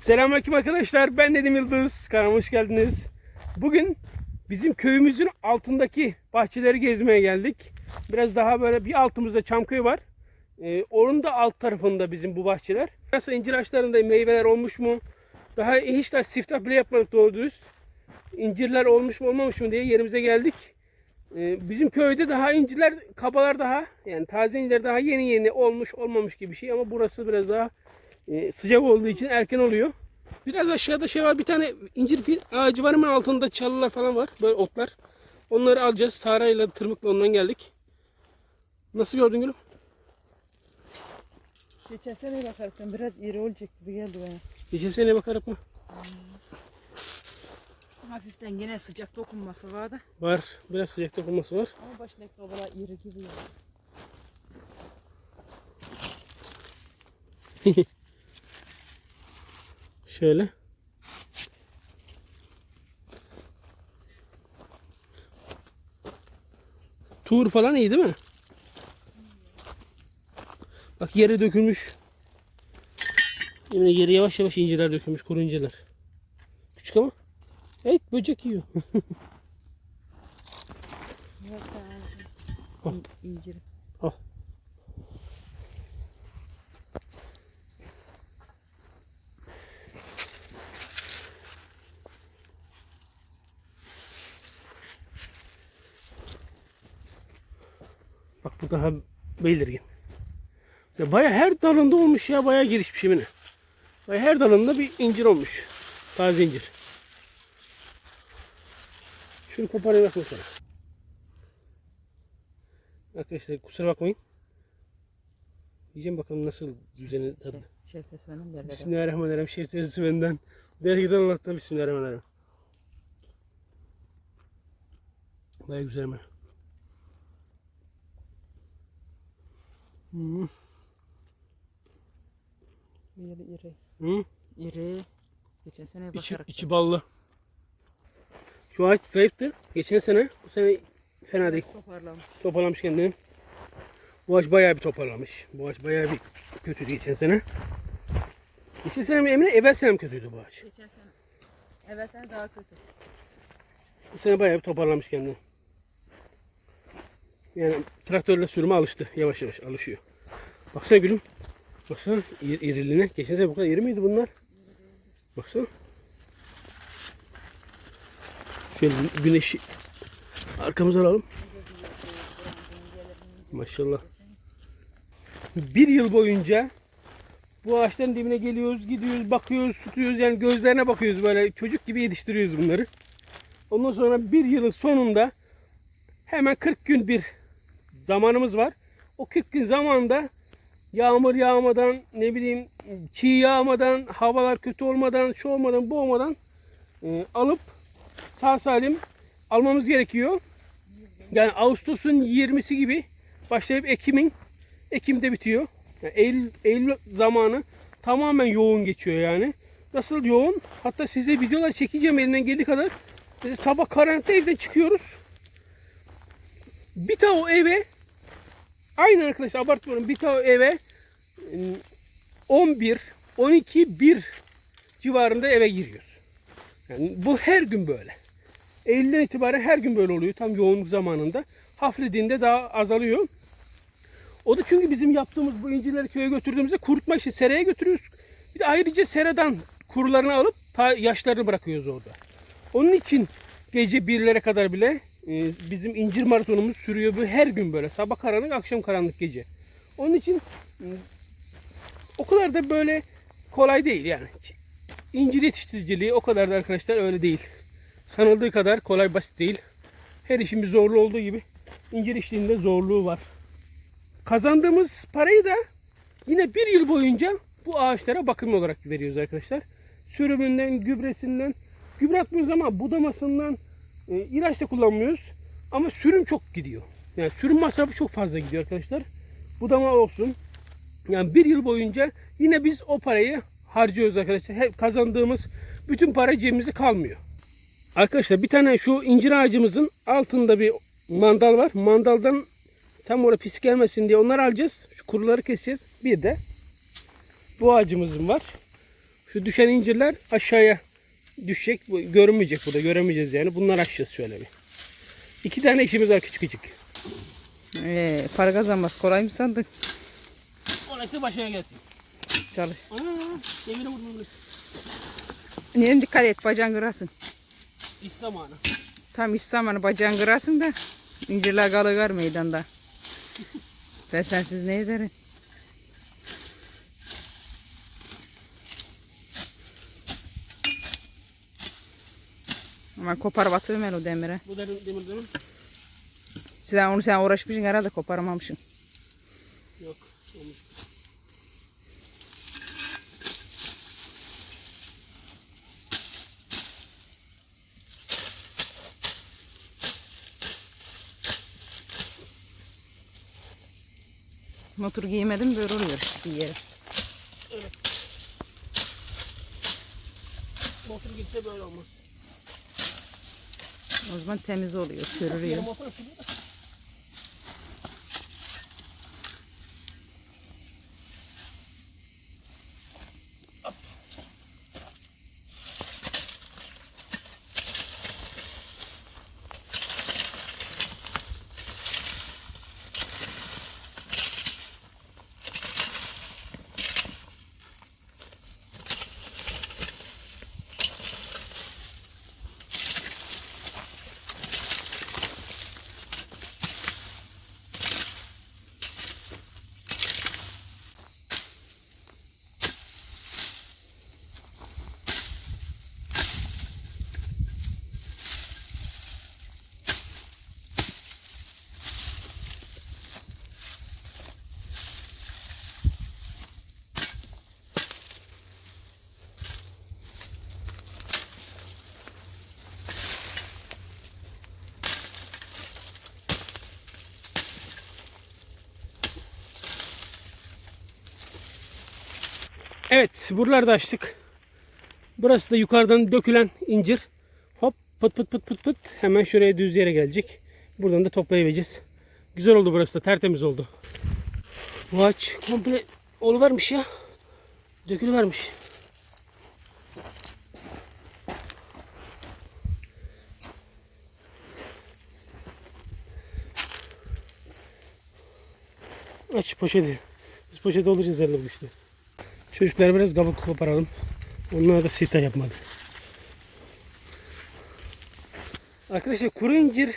Selamünaleyküm arkadaşlar. Ben Nedim Yıldız. Kanalıma hoş geldiniz. Bugün bizim köyümüzün altındaki bahçeleri gezmeye geldik. Biraz daha böyle bir altımızda Çamköy var. Ee, onun da alt tarafında bizim bu bahçeler. Nasıl incir ağaçlarında meyveler olmuş mu? Daha hiç de siftah bile yapmadık doğru dürüst. İncirler olmuş mu olmamış mı diye yerimize geldik. Ee, bizim köyde daha incirler, kabalar daha yani taze incirler daha yeni yeni olmuş olmamış gibi bir şey ama burası biraz daha e, sıcak olduğu için erken oluyor. Biraz aşağıda şey var bir tane incir fi- ağacı var hemen altında çalılar falan var böyle otlar. Onları alacağız. Tarayla tırmıkla ondan geldik. Nasıl gördün gülüm? Geçen sene bakarken biraz iri olacak gibi geldi bana. Geçen sene bakarak mı? Hafiften yine sıcak dokunması vardı. Var. Biraz sıcak dokunması var. Ama başındaki kabalar iri gibi ya. Şöyle. Tuğur falan iyi değil mi? Bak yere dökülmüş. Yine yere yavaş yavaş inciler dökülmüş, kuru inciler. Küçük ama. Evet böcek yiyor. Al. incir. Al. Daha belirgin. Ya baya her dalında olmuş ya baya gelişmiş yemine. Baya her dalında bir incir olmuş. Taze incir. Şunu koparayım bakayım sana. Arkadaşlar kusura bakmayın. Yiyeceğim bakalım nasıl düzeni tadı. Şertes benim derler. Bismillahirrahmanirrahim. Dergiden Allah'tan Bismillahirrahmanirrahim. Baya güzel mi? Hmm. Böyle iri. Hı? İri. Geçen sene İçi, bakarak. içi ballı. Şu ağaç zayıftı. Geçen sene, bu sene fena değil. Toparlamış. Toparlamış kendini. Bu ağaç bayağı bir toparlamış. Bu ağaç bayağı bir kötüydü geçen sene. Geçen sene mi Emine? Evvel sene mi kötüydü bu ağaç? Geçen sene. Evet sene daha kötü. Bu sene bayağı bir toparlamış kendini. Yani traktörle sürüme alıştı. Yavaş yavaş alışıyor. Baksana gülüm. Baksana ir, iriliğine. Geçen sene bu kadar iri miydi bunlar? Baksana. Şöyle güneşi arkamıza alalım. Maşallah. Bir yıl boyunca bu ağaçların dibine geliyoruz, gidiyoruz, bakıyoruz, tutuyoruz. Yani gözlerine bakıyoruz böyle. Çocuk gibi yetiştiriyoruz bunları. Ondan sonra bir yılın sonunda hemen 40 gün bir zamanımız var. O 40 gün zamanda yağmur yağmadan, ne bileyim çiğ yağmadan, havalar kötü olmadan, şu olmadan, bu olmadan e, alıp sağ salim almamız gerekiyor. Yani Ağustos'un 20'si gibi başlayıp Ekim'in Ekim'de bitiyor. Yani Eylül, Eylül zamanı tamamen yoğun geçiyor yani. Nasıl yoğun? Hatta size videolar çekeceğim elinden geldiği kadar. Mesela sabah karanlıkta evden çıkıyoruz. Bir o eve aynı arkadaşlar abartmıyorum bir o eve ım, 11 12 1 civarında eve giriyoruz. Yani bu her gün böyle. Eylül'den itibaren her gün böyle oluyor tam yoğunluk zamanında. Hafiflediğinde daha azalıyor. O da çünkü bizim yaptığımız bu incirleri köye götürdüğümüzde kurutma için seraya götürüyoruz. Bir de ayrıca seradan kurularını alıp yaşlarını bırakıyoruz orada. Onun için gece birlere kadar bile e, bizim incir maratonumuz sürüyor bu her gün böyle. Sabah karanlık, akşam karanlık gece. Onun için e, o kadar da böyle kolay değil yani. İncir yetiştiriciliği o kadar da arkadaşlar öyle değil. Sanıldığı kadar kolay basit değil. Her işin bir zorluğu olduğu gibi incir işliğinde zorluğu var. Kazandığımız parayı da yine bir yıl boyunca bu ağaçlara bakım olarak veriyoruz arkadaşlar. Sürümünden, gübresinden, gübre atmıyoruz ama budamasından e, ilaç da kullanmıyoruz. Ama sürüm çok gidiyor. Yani sürüm masrafı çok fazla gidiyor arkadaşlar. Budama olsun. Yani bir yıl boyunca yine biz o parayı harcıyoruz arkadaşlar. Hep kazandığımız bütün para cebimize kalmıyor. Arkadaşlar bir tane şu incir ağacımızın altında bir mandal var. Mandaldan tam oraya pis gelmesin diye onları alacağız. Şu kuruları keseceğiz. Bir de bu ağacımızın var. Şu düşen incirler aşağıya düşecek. Görünmeyecek burada. Göremeyeceğiz yani. Bunlar açacağız şöyle bir. İki tane işimiz var küçük küçük. Ee, para kazanması kolay mı sandın? Orası başına gelsin. Çalış. Aa, devire vurdum. Niye dikkat et bacağın kırasın. İslam ana. Tam iş zamanı bacağın kırasın da incirler kalıgar meydanda. Ben sensiz ne ederim? Ama kopar batırım ben o demire. Bu derin demir demir. Sen onu sen uğraşmışsın herhalde koparamamışsın. Yok. Olmuş. Motor giymedim böyle oluyor işte bir yere. Evet. Motor gitse böyle olmaz. O zaman temiz oluyor, sürülüyor. Evet, buraları da açtık. Burası da yukarıdan dökülen incir. Hop pıt pıt pıt pıt pıt hemen şuraya düz yere gelecek. Buradan da toplayabileceğiz. Güzel oldu burası da tertemiz oldu. Bu ağaç komple oluvermiş ya. Dökülüvermiş. Aç poşeti. Biz poşeti olacağız herhalde bu işte. Çocuklar biraz kabuk koparalım. Onlar da sita yapmadı. Arkadaşlar kuru incir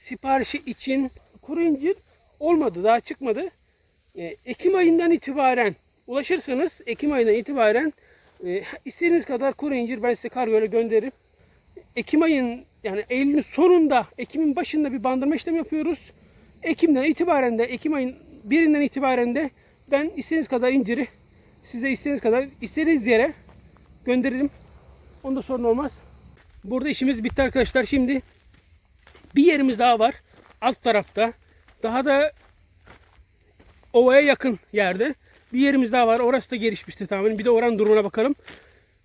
siparişi için kuru incir olmadı. Daha çıkmadı. Ee, Ekim ayından itibaren ulaşırsanız Ekim ayından itibaren e, istediğiniz kadar kuru incir ben size kargoyla gönderirim. Ekim ayın yani Eylül'ün sonunda Ekim'in başında bir bandırma işlemi yapıyoruz. Ekim'den itibaren de Ekim ayın birinden itibaren de ben istediğiniz kadar inciri size istediğiniz kadar istediğiniz yere gönderirim. Onda sorun olmaz. Burada işimiz bitti arkadaşlar. Şimdi bir yerimiz daha var. Alt tarafta. Daha da ovaya yakın yerde. Bir yerimiz daha var. Orası da gelişmişti tamamen. Bir de oranın durumuna bakalım.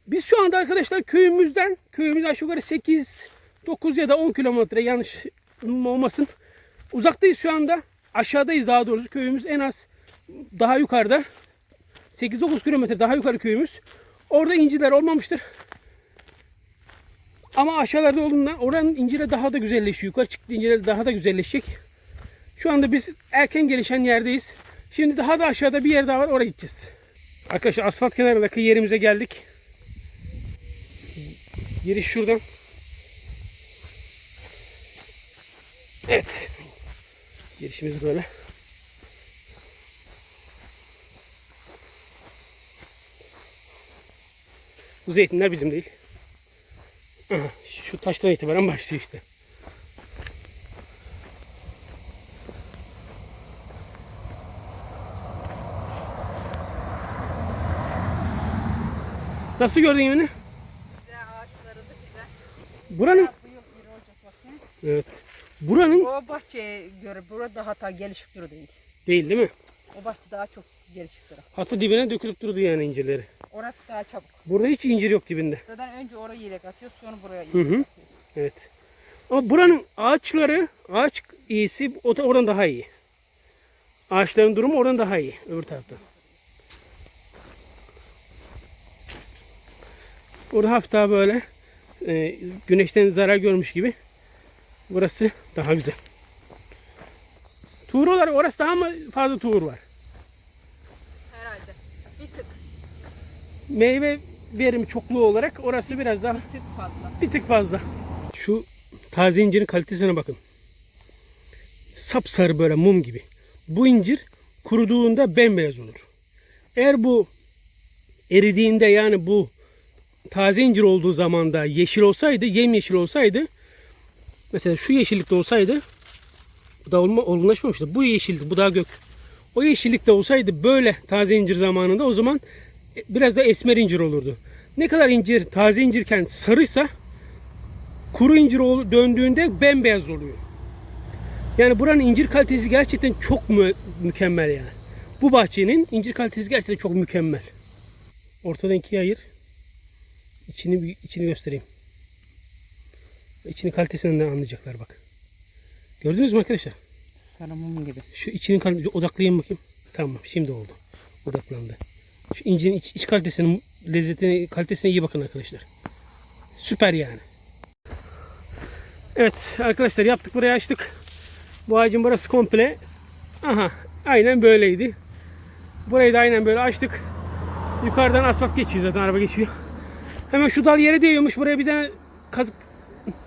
Biz şu anda arkadaşlar köyümüzden, köyümüz aşağı yukarı 8, 9 ya da 10 kilometre yanlış olmasın. Uzaktayız şu anda. Aşağıdayız daha doğrusu. Köyümüz en az daha yukarıda. 8-9 kilometre daha yukarı köyümüz. Orada inciler olmamıştır. Ama aşağılarda olduğundan oranın incire daha da güzelleşiyor. Yukarı çıktı inciler daha da güzelleşecek. Şu anda biz erken gelişen yerdeyiz. Şimdi daha da aşağıda bir yer daha var. Oraya gideceğiz. Arkadaşlar asfalt kenarındaki yerimize geldik. Giriş şuradan. Evet. Girişimiz böyle. Bu zeytinler bizim değil. Şu taştan itibaren başlıyor işte. Nasıl gördün yemini? Güzel ağaçları da güzel. Buranın Bu yıl iri olacak baksana. evet. Buranın O bahçeye göre burada hata gelişik duru değil. değil değil mi? O bahçe daha çok gelişik duru. Hatta dibine dökülüp durdu yani incirleri. Orası daha çabuk. Burada hiç incir yok dibinde. Zaten önce oraya yelek atıyoruz sonra buraya yelek Hı hı. atıyoruz. Evet. Ama buranın ağaçları, ağaç iyisi oradan daha iyi. Ağaçların durumu oradan daha iyi öbür tarafta. Orada daha böyle e, güneşten zarar görmüş gibi. Burası daha güzel. Tuğur olarak orası daha mı fazla tuğur var? Herhalde. Bir tık, Meyve verimi çokluğu olarak orası biraz daha bir tık fazla. bir tık fazla. Şu taze incirin kalitesine bakın. Sapsarı böyle mum gibi. Bu incir kuruduğunda bembeyaz olur. Eğer bu eridiğinde yani bu taze incir olduğu zamanda yeşil olsaydı, yemyeşil olsaydı mesela şu yeşillikte olsaydı bu da olma, olgunlaşmamıştı. Bu yeşildi, bu daha gök. O yeşillikte olsaydı böyle taze incir zamanında o zaman biraz da esmer incir olurdu. Ne kadar incir taze incirken sarıysa kuru incir döndüğünde bembeyaz oluyor. Yani buranın incir kalitesi gerçekten çok mü- mükemmel yani. Bu bahçenin incir kalitesi gerçekten çok mükemmel. Ortadan ikiye ayır. İçini içini göstereyim. İçinin kalitesinden de anlayacaklar bak. Gördünüz mü arkadaşlar? Sarı mum gibi. Şu içinin kalitesi odaklayayım bakayım. Tamam şimdi oldu. Odaklandı. Şu incinin iç, iç kalitesinin lezzetine, kalitesine iyi bakın arkadaşlar. Süper yani. Evet arkadaşlar yaptık burayı açtık. Bu ağacın burası komple. Aha aynen böyleydi. Burayı da aynen böyle açtık. Yukarıdan asfalt geçiyor zaten araba geçiyor. Hemen şu dal yere değiyormuş. Buraya bir tane kazık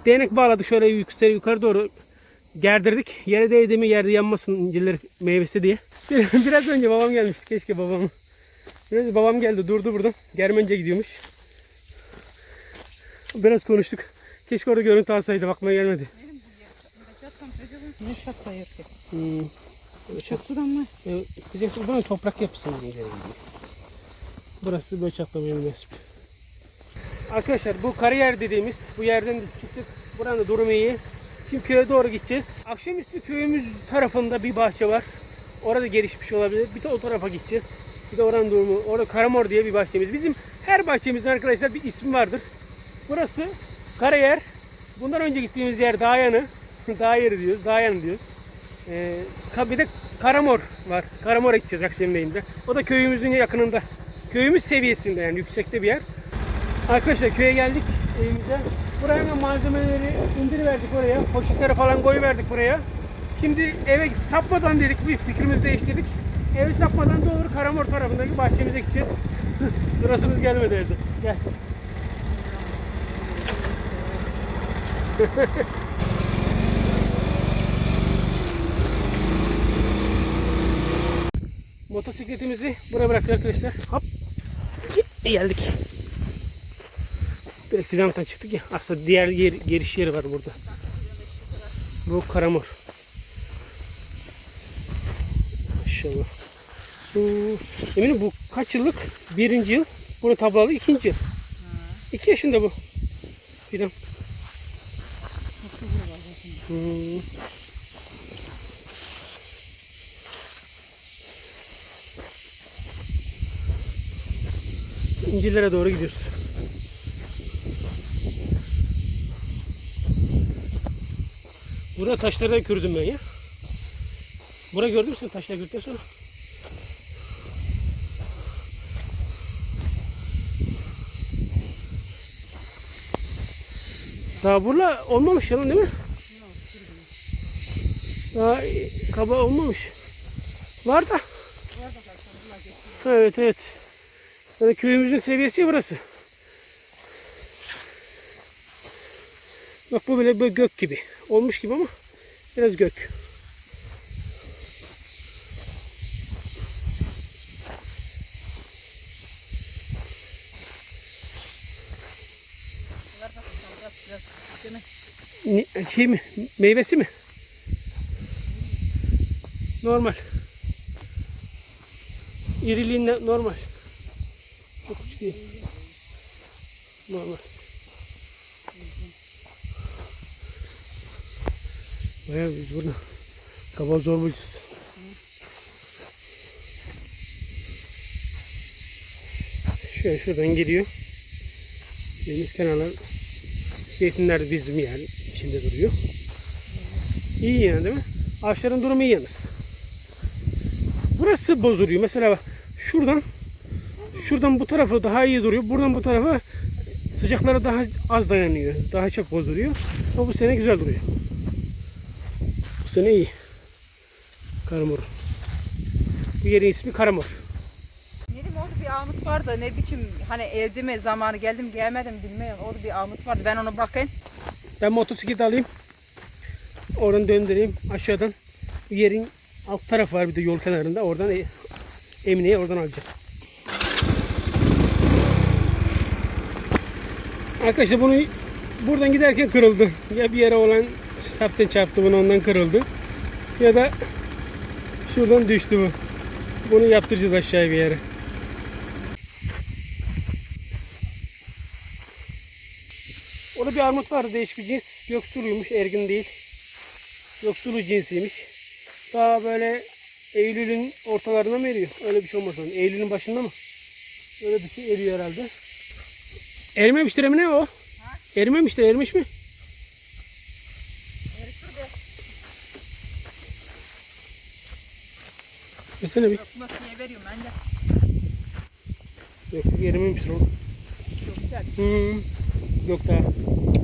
değnek bağladık şöyle yukarı, yukarı doğru gerdirdik. Yere değdi mi yerde yanmasın incirler meyvesi diye. Bir- Biraz önce babam gelmişti. Keşke babam. Biraz babam geldi durdu burada. Germence gidiyormuş. Biraz konuştuk. Keşke orada görüntü alsaydı. Bakmaya gelmedi. Ne yok ki? Hmm. Sudan mı? E, sıcak buranın toprak yapısı ileri gidiyor. Burası böyle çatlamaya münasip. Arkadaşlar bu kariyer dediğimiz bu yerden çıktık. Buranın da durumu iyi. Şimdi köye doğru gideceğiz. Akşamüstü köyümüz tarafında bir bahçe var. Orada gelişmiş olabilir. Bir de o tarafa gideceğiz. Bir de oranın durumu. Orada Karamor diye bir bahçemiz. Bizim her bahçemizin arkadaşlar bir ismi vardır. Burası kariyer. Bundan önce gittiğimiz yer dağ yanı. dağ yeri diyoruz. Dağ yanı diyoruz. Ee, bir de Karamor var. Karamor'a gideceğiz akşamleyin O da köyümüzün yakınında. Köyümüz seviyesinde yani yüksekte bir yer. Arkadaşlar köye geldik evimize. Buraya hemen malzemeleri indiriverdik oraya. Poşetleri falan koyuverdik buraya. Şimdi eve sapmadan dedik bir fikrimizi değiştirdik. Eve sapmadan doğru Karamor tarafındaki bahçemize gideceğiz. Burasımız gelmedi evde. Gel. Motosikletimizi buraya bıraktık arkadaşlar. Hop. Geldik. Direkt fidanlıktan çıktık ya. Aslında diğer yer, giriş yeri var burada. Bu karamor. Maşallah. Eminim bu kaç yıllık? Birinci yıl. Bunu tablalı ikinci yıl. İki yaşında bu. Fidan. Hmm. İncirlere doğru gidiyoruz. Burada taşları da kürdüm ben ya. Bura gördün mü sen taşları kürtten sonra? Daha burada olmamış yalan değil mi? Daha kaba olmamış. Var da. Evet evet. Yani köyümüzün seviyesi burası. Bak bu bile böyle gök gibi. Olmuş gibi ama biraz gök. Ne, şey mi? Meyvesi mi? Normal. İriliğinde normal. Çok küçük değil. Normal. Bayağı biz burada kaba zorbacız. Şöyle şuradan geliyor. Deniz kenarlar zeytinler bizim yani içinde duruyor. İyi yani değil mi? Ağaçların durumu iyi yalnız. Burası bozuluyor. Mesela şuradan şuradan bu tarafı daha iyi duruyor. Buradan bu tarafa Sıcaklara daha az dayanıyor. Daha çok bozuluyor. Ama bu sene güzel duruyor. Bu sene iyi. Karamor. Bu yerin ismi Karamor. Benim orada bir amut vardı ne biçim hani evde mi zamanı geldim gelmedim bilmiyorum. Orada bir amut vardı ben ona bakayım. Ben motosiklet alayım. Oradan döndüreyim aşağıdan. Yerin alt tarafı var bir de yol kenarında. Oradan e- Emine'ye oradan alacağım. Arkadaşlar bunu buradan giderken kırıldı. Ya bir yere olan sapten çarptı bunu ondan kırıldı. Ya da şuradan düştü bu. Bunu yaptıracağız aşağıya bir yere. Orada bir armut vardı değişik bir cins. Göksuluymuş, ergin değil. Göksulu cinsiymiş. Daha böyle Eylül'ün ortalarına mı eriyor? Öyle bir şey olmaz. Eylül'ün başında mı? Öyle bir şey eriyor herhalde. Erimemiştir Emine o. Erimemiştir, erimiş mi? Desene bir. Nasıl veriyorum ben de. Yok, erimemiştir o. Çok güzel. Hmm. Yok daha.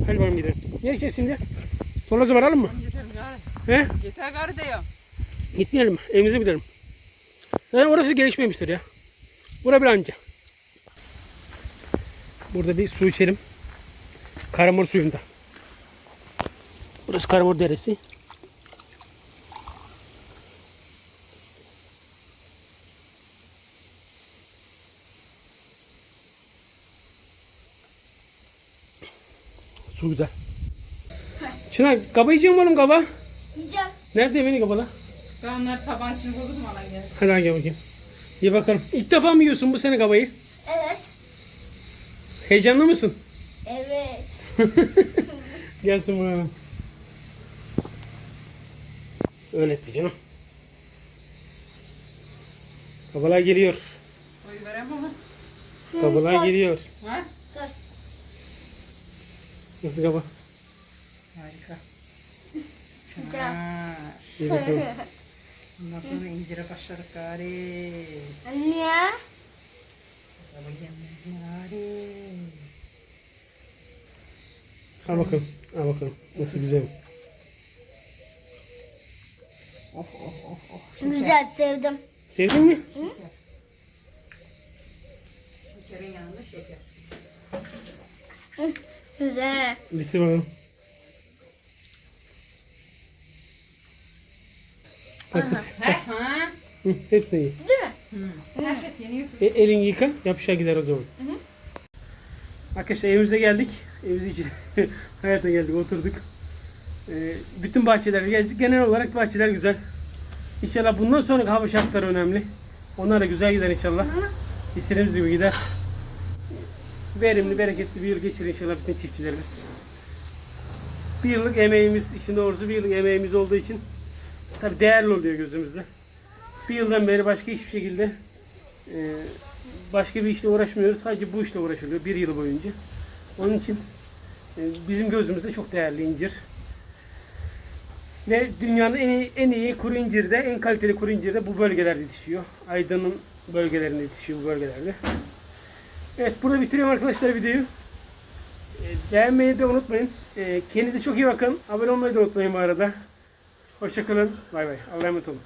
Hadi bakalım gidelim. Nereye gideceğiz şimdi? Sonra varalım mı? Yeter gari. He? Yeter gari diyor. Gitmeyelim mi? Evimize gidelim. Yani orası gelişmemiştir ya. Bura bir anca. Burada bir su içelim. Karamur suyunda. Burası Karamur Deresi. Su güzel. Çınar kaba yiyeceğim oğlum kaba. Yiyeceğim. Nerede beni kabala? Ben onları taban içine koydum alan gel. Hadi gel bakayım. Ye bakalım. İlk defa mı yiyorsun bu sene kabayı? Evet. Heyecanlı mısın? Evet. Gelsin bakalım. Öyle etti canım. Kabalar geliyor. Koy verem ama. Kabalar geliyor. Ha? Nasıl kaba? Harika. Ha. İyi bakalım. Ondan sonra incire başladık gari. Anne ya. Baba gelmez gari. Al bakalım. Al bakalım. Nasıl güzel. Oh oh oh oh. Güzel sevdim. Sevdin mi? Şekerin yanında şeker. Güzel. Bitir bakalım. Hı, hepsini ye. Değil mi? Hı. Herkes yeniyor. E, elini yıka, yapışa gider o zaman. Arkadaşlar evimize geldik. Evimiz için hayata geldik, oturduk. E, bütün bahçeler gezdik. Genel olarak bahçeler güzel. İnşallah bundan sonraki hava şartları önemli. Onlar da güzel gider inşallah. İstediğimiz gibi gider. Verimli, bereketli bir yıl geçirir inşallah bütün çiftçilerimiz. Bir yıllık emeğimiz, işin doğrusu bir yıllık emeğimiz olduğu için tabi değerli oluyor gözümüzde. Bir yıldan beri başka hiçbir şekilde e, başka bir işle uğraşmıyoruz. Sadece bu işle uğraşılıyor bir yıl boyunca. Onun için e, bizim gözümüzde çok değerli incir. Ve dünyanın en iyi, en iyi kuru inciri de, en kaliteli kuru inciri de bu bölgelerde yetişiyor. Aydın'ın bölgelerinde yetişiyor bu bölgelerde. Evet burada bitiriyorum arkadaşlar videoyu. E, beğenmeyi de unutmayın. E, kendinize çok iyi bakın. Abone olmayı da unutmayın bu arada. Hoşçakalın. Bay bay. Allah'a emanet olun.